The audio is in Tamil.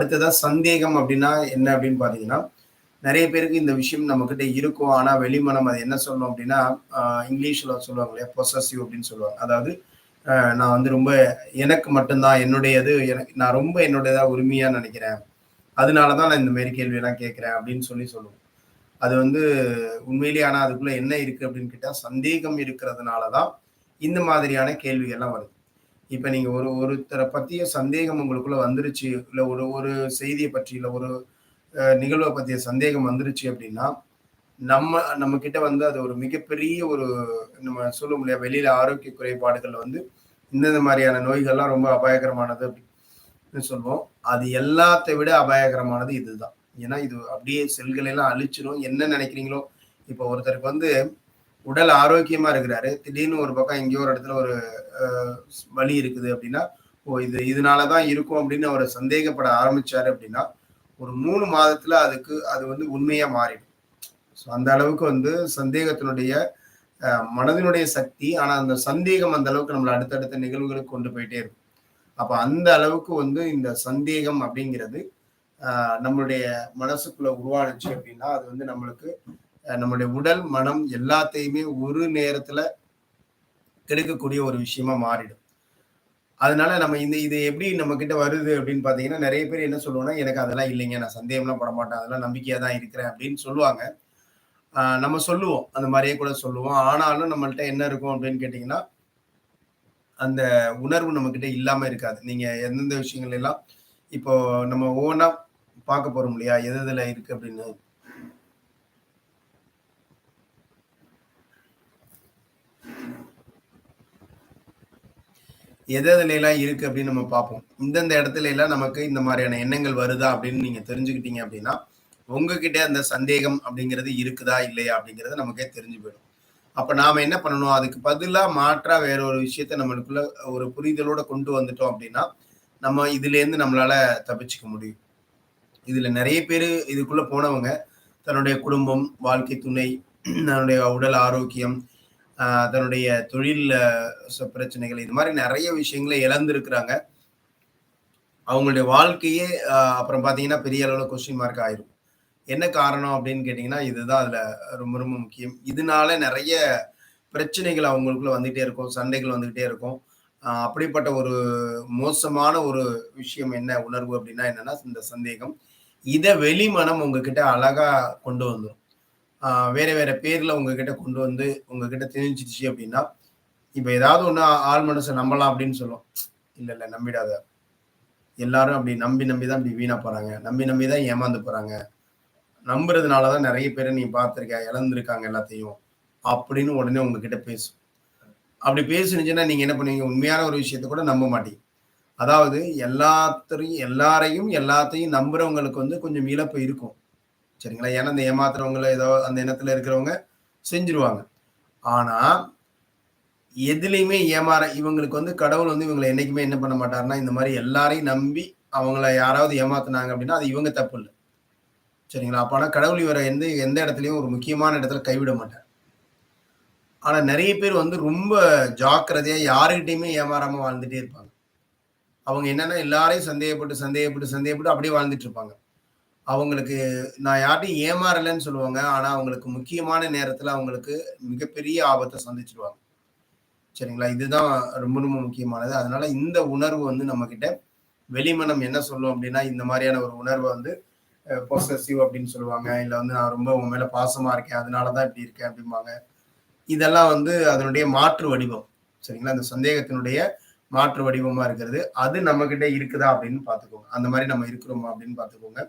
அடுத்ததா சந்தேகம் அப்படின்னா என்ன அப்படின்னு பாத்தீங்கன்னா நிறைய பேருக்கு இந்த விஷயம் நம்ம கிட்ட இருக்கும். ஆனா வெளிமனம் அது என்ன சொல்லணும் அப்படின்னா இங்கிலீஷ்ல சொல்லுவாங்க இல்லையா? பொசசிவ் அப்படின்னு சொல்லுவாங்க. அதாவது நான் வந்து ரொம்ப எனக்கு மட்டும்தான் என்னுடையது எனக்கு நான் ரொம்ப என்னுடையதா உரிமையா நினைக்கிறேன். அதனாலதான் நான் இந்த மாரி கேள்வி எல்லாம் கேட்கிறேன் அப்படின்னு சொல்லி சொல்லுவோம். அது வந்து உண்மையிலேயே ஆனால் அதுக்குள்ள என்ன இருக்கு அப்படின்னு கேட்டால் சந்தேகம் இருக்கிறதுனால தான் இந்த மாதிரியான கேள்விகள்லாம் வருது. இப்ப நீங்க ஒரு ஒருத்தரை பத்திய சந்தேகம் உங்களுக்குள்ள வந்துருச்சு இல்ல ஒரு ஒரு செய்தியை பற்றி இல்ல ஒரு நிகழ்வை பத்திய சந்தேகம் வந்துருச்சு அப்படின்னா நம்ம நம்ம கிட்ட வந்து அது ஒரு மிகப்பெரிய ஒரு நம்ம சொல்ல முடியாது வெளியில ஆரோக்கிய குறைபாடுகள் வந்து இந்தந்த மாதிரியான நோய்கள்லாம் ரொம்ப அபாயகரமானது அப்படின்னு சொல்லுவோம். அது எல்லாத்தை விட அபாயகரமானது இதுதான். ஏன்னா இது அப்படியே செல்களை எல்லாம் அழிச்சிடும் என்ன நினைக்கிறீங்களோ? இப்போ ஒருத்தருக்கு வந்து உடல் ஆரோக்கியமா இருக்கிறாரு. திடீர்னு ஒரு பக்கம் எங்கேயோ ஒரு இடத்துல ஒரு வலி இருக்குது அப்படின்னா ஓ இது இதனாலதான் இருக்கும் அப்படின்னு அவர் சந்தேகப்பட ஆரம்பிச்சாரு அப்படின்னா ஒரு மூணு மாதத்துல அதுக்கு அது வந்து உண்மையா மாறிடும். ஸோ அந்த அளவுக்கு வந்து சந்தேகத்தினுடைய மனதினுடைய சக்தி ஆனா அந்த சந்தேகம் அந்த அளவுக்கு நம்மளை அடுத்தடுத்த நிகழ்வுகளுக்கு கொண்டு போயிட்டே இருக்கும். அப்ப அந்த அளவுக்கு வந்து இந்த சந்தேகம் அப்படிங்கிறது நம்மளுடைய மனசுக்குள்ள உருவானுச்சு அப்படின்னா அது வந்து நம்மளுக்கு நம்மளுடைய உடல் மனம் எல்லாத்தையுமே ஒரு நேரத்துல கெடுக்கக்கூடிய ஒரு விஷயமா மாறிடும். அதனால நம்ம இந்த இது எப்படி நம்ம கிட்ட வருது அப்படின்னு பாத்தீங்கன்னா நிறைய பேர் என்ன சொல்லுவோம்னா எனக்கு அதெல்லாம் இல்லைங்க. நான் சந்தேகம்லாம் பட மாட்டேன் அதெல்லாம் நம்பிக்கையா தான் இருக்கிறேன். அப்படின்னு சொல்லுவாங்க. நம்ம சொல்லுவோம். அந்த மாதிரியே கூட சொல்லுவோம். ஆனாலும் நம்மள்ட்ட என்ன இருக்கும் அப்படின்னு கேட்டீங்கன்னா அந்த உணர்வு நம்ம கிட்ட இல்லாம இருக்காது. நீங்க எந்தெந்த விஷயங்கள் எல்லாம் இப்போ நம்ம ஓனாக பார்க்க போறோம் இல்லையா? எது எதுல இருக்கு அப்படின்னு எது எதுல எல்லாம் இருக்கு அப்படின்னு நம்ம பார்ப்போம். இந்தந்த இடத்துல எல்லாம் நமக்கு இந்த மாதிரியான எண்ணங்கள் வருதா அப்படின்னு நீங்க தெரிஞ்சுக்கிட்டீங்க அப்படின்னா உங்ககிட்ட அந்த சந்தேகம் அப்படிங்கிறது இருக்குதா இல்லையா அப்படிங்கிறது நமக்கே தெரிஞ்சு போயிடும். அப்ப நாம என்ன பண்ணணும்? அதுக்கு பதிலா மாற்றா வேற ஒரு விஷயத்த நம்மளுக்குள்ள ஒரு புரிதலோட கொண்டு வந்துட்டோம் அப்படின்னா நம்ம இதுல இருந்து நம்மளால தப்பிச்சுக்க முடியும். இதுல நிறைய பேர் இதுக்குள்ள போனவங்க தன்னுடைய குடும்பம் வாழ்க்கை துணை தன்னுடைய உடல் ஆரோக்கியம் தன்னுடைய தொழில் பிரச்சனைகள் இது மாதிரி நிறைய விஷயங்களை இழந்திருக்கிறாங்க. அவங்களுடைய வாழ்க்கையே அப்புறம் பார்த்தீங்கன்னா பெரிய அளவில் கொஸ்டின் மார்க் ஆயிரும். என்ன காரணம் அப்படின்னு கேட்டிங்கன்னா இதுதான் அதில் ரொம்ப ரொம்ப முக்கியம். இதனால நிறைய பிரச்சனைகள் அவங்களுக்குள்ள வந்துகிட்டே இருக்கும் சண்டைகள் வந்துகிட்டே இருக்கும். அப்படிப்பட்ட ஒரு மோசமான ஒரு விஷயம் என்ன உணர்வு அப்படின்னா என்னன்னா இந்த சந்தேகம். இதை வெளிமனம் உங்ககிட்ட அழகா கொண்டு வந்துடும் வேற வேற பேர்ல உங்ககிட்ட கொண்டு வந்து உங்ககிட்ட தெரிஞ்சிச்சு அப்படின்னா இப்ப ஏதாவது ஒண்ணு ஆள் மனசை நம்பலாம் அப்படின்னு சொல்லும் இல்ல இல்ல நம்பிடாத. எல்லாரும் அப்படி நம்பி நம்பி தான் அப்படி வீணா போறாங்க. நம்பி நம்பி தான் ஏமாந்து போறாங்க. நம்புறதுனாலதான் நிறைய பேரை நீ பார்த்திருக்க இழந்திருக்காங்க எல்லாத்தையும். அப்படின்னு உடனே உங்ககிட்ட பேசும். அப்படி பேசுனுச்சுன்னா நீங்க என்ன பண்ணுவீங்க? உண்மையான ஒரு விஷயத்த கூட நம்ப மாட்டீங்க. அதாவது எல்லாத்தையும் எல்லாரையும் எல்லாத்தையும் நம்புறவங்களுக்கு வந்து கொஞ்சம் இழப்பு இருக்கும். சரிங்களா? ஏன்னா அந்த ஏமாத்துறவங்கள ஏதோ அந்த இனத்துல இருக்கிறவங்க செஞ்சிருவாங்க. ஆனா எதுலையுமே ஏமாற இவங்களுக்கு வந்து கடவுள் வந்து இவங்களை என்னைக்குமே என்ன பண்ண மாட்டாருன்னா இந்த மாதிரி எல்லாரையும் நம்பி அவங்கள யாராவது ஏமாத்துனாங்க அப்படின்னா அது இவங்க தப்பு இல்லை. சரிங்களா? அப்போ ஆனால் கடவுள் இவரை எந்த எந்த இடத்துலையும் ஒரு முக்கியமான இடத்துல கைவிட மாட்டார். ஆனால் நிறைய பேர் வந்து ரொம்ப ஜாக்கிரதையாக யாருக்கிட்டையுமே ஏமாறாமல் வாழ்ந்துட்டே இருப்பாங்க. அவங்க என்னன்னா எல்லாரையும் சந்தேகப்பட்டு சந்தேகப்பட்டு சந்தேகப்பட்டு அப்படியே வாழ்ந்துட்டு இருப்பாங்க. அவங்களுக்கு நான் யார்ட்டையும் ஏமாறலைன்னு சொல்லுவாங்க. ஆனா அவங்களுக்கு முக்கியமான நேரத்துல அவங்களுக்கு மிகப்பெரிய ஆபத்தை சந்திச்சிருவாங்க. சரிங்களா? இதுதான் ரொம்ப ரொம்ப முக்கியமானது. அதனால இந்த உணர்வு வந்து நம்ம கிட்ட வெளிமனம் என்ன சொல்லும் அப்படின்னா இந்த மாதிரியான ஒரு உணர்வை வந்து பொசசிவ் அப்படின்னு சொல்லுவாங்க. இல்ல வந்து நான் ரொம்ப உங்க மேல பாசமா இருக்கேன் அதனாலதான் இப்படி இருக்கேன் அப்படிம்பாங்க. இதெல்லாம் வந்து அதனுடைய மாற்று வடிவம். சரிங்களா? இந்த சந்தேகத்தினுடைய மாற்று வடிவமா இருக்கிறது. அது நம்ம கிட்ட இருக்குதா அப்படின்னு பாத்துக்கோங்க அந்த மாதிரி நம்ம இருக்கிறோமா அப்படின்னு பாத்துக்கோங்க